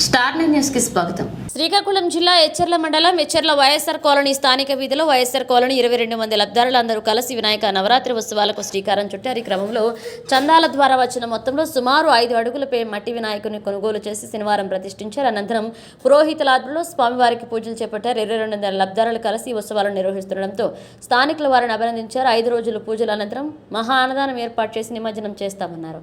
Star న్యూస్కి స్వాగతం. శ్రీకాకుళం జిల్లా ఎచ్చెర్ల మండలం ఎచ్చెర్ల వైఎస్ఆర్ కాలనీ స్థానిక వీధిలో వైఎస్ఆర్ కాలనీ ఇరవై రెండు మంది లబ్ధారులందరూ కలిసి వినాయక నవరాత్రి ఉత్సవాలకు శ్రీకారం చుట్టారు. ఈ క్రమంలో చందాల ద్వారా వచ్చిన మొత్తంలో సుమారు ఐదు అడుగులపై మట్టి వినాయకుని కొనుగోలు చేసి శనివారం ప్రతిష్ఠించారు. అనంతరం పురోహితుల ఆధ్వర్యంలో స్వామివారికి పూజలు చేపట్టారు. ఇరవై రెండు వందల లబ్ధారులు కలిసి ఉత్సవాలను నిర్వహిస్తుండటంతో స్థానికులు వారిని అభినందించారు. ఐదు రోజుల పూజల అనంతరం మహా అన్నదానం ఏర్పాటు చేసి నిమజ్జనం చేస్తామన్నారు.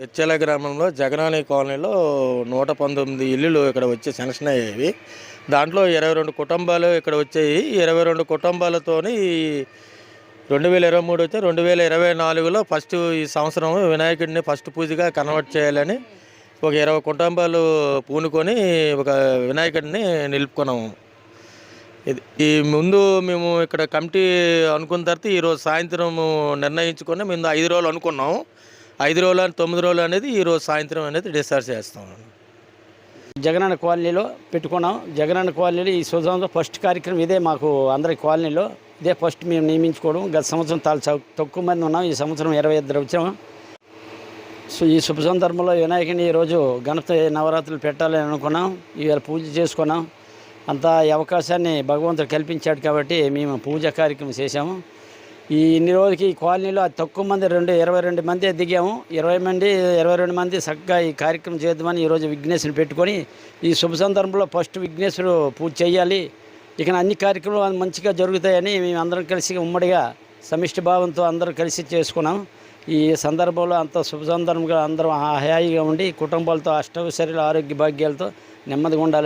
హెచ్ఎల గ్రామంలో జగనాని కాలనీలో నూట పంతొమ్మిది ఇల్లులు ఇక్కడ వచ్చి శాంక్షన్ అయ్యేవి దాంట్లో ఇరవై రెండు కుటుంబాలు ఇక్కడ వచ్చాయి. ఇరవై రెండు కుటుంబాలతోని రెండు వేల ఇరవై మూడు వచ్చి రెండు వేల ఇరవై నాలుగులో ఫస్ట్ ఈ సంవత్సరం వినాయకుడిని ఫస్ట్ పూజగా కన్వర్ట్ చేయాలని ఒక ఇరవై కుటుంబాలు పూనుకొని ఒక వినాయకుడిని నిలుపుకున్నాము. ఇది ఈ ముందు మేము ఇక్కడ కమిటీ అనుకున్న తర్వాత ఈరోజు సాయంత్రం నిర్ణయించుకొని మేము ఐదు రోజులు అనుకున్నాము. ఐదు రోజులు అని తొమ్మిది రోజులు అనేది ఈరోజు సాయంత్రం అనేది డిశ్చార్జ్ చేస్తాం. జగనన్న కాలనీలో పెట్టుకున్నాం. జగనన్న కాలనీలో ఈ సుజంలో ఫస్ట్ కార్యక్రమం ఇదే మాకు అందరి కాలనీలో. ఇదే ఫస్ట్ మేము నియమించుకోవడం. గత సంవత్సరం చాలా చౌ- తక్కువ మంది ఉన్నాం. ఈ సంవత్సరం ఇరవై ఇద్దరు వచ్చాము సో ఈ శుభ సందర్భంలో వినాయకుని ఈరోజు గణపతి నవరాత్రులు పెట్టాలని అనుకున్నాం. ఇవాళ పూజ చేసుకున్నాం. అంతా అవకాశాన్ని భగవంతుడు కల్పించాడు కాబట్టి మేము పూజ కార్యక్రమం చేశాము. ఈ ఇన్ని రోజులకి ఈ కాలనీలో అతి తక్కువ మంది రెండు ఇరవై రెండు మంది దిగాము. ఇరవై మంది ఇరవై రెండు మంది చక్కగా ఈ కార్యక్రమం చేద్దామని ఈరోజు విఘ్నేశ్వరుని పెట్టుకొని ఈ శుభ సందర్భంలో ఫస్ట్ విఘ్నేశ్వరు పూజ చేయాలి. ఇక అన్ని కార్యక్రమాలు మంచిగా జరుగుతాయని మేము అందరం కలిసి ఉమ్మడిగా సమిష్టి భావంతో అందరం కలిసి చేసుకున్నాం. ఈ సందర్భంలో అంత శుభ సందర్భంగా అందరం హాయిగా ఉండి కుటుంబాలతో అష్టైశ్వర్యాలు ఆరోగ్య భాగ్యాలతో నెమ్మదిగా ఉండాలి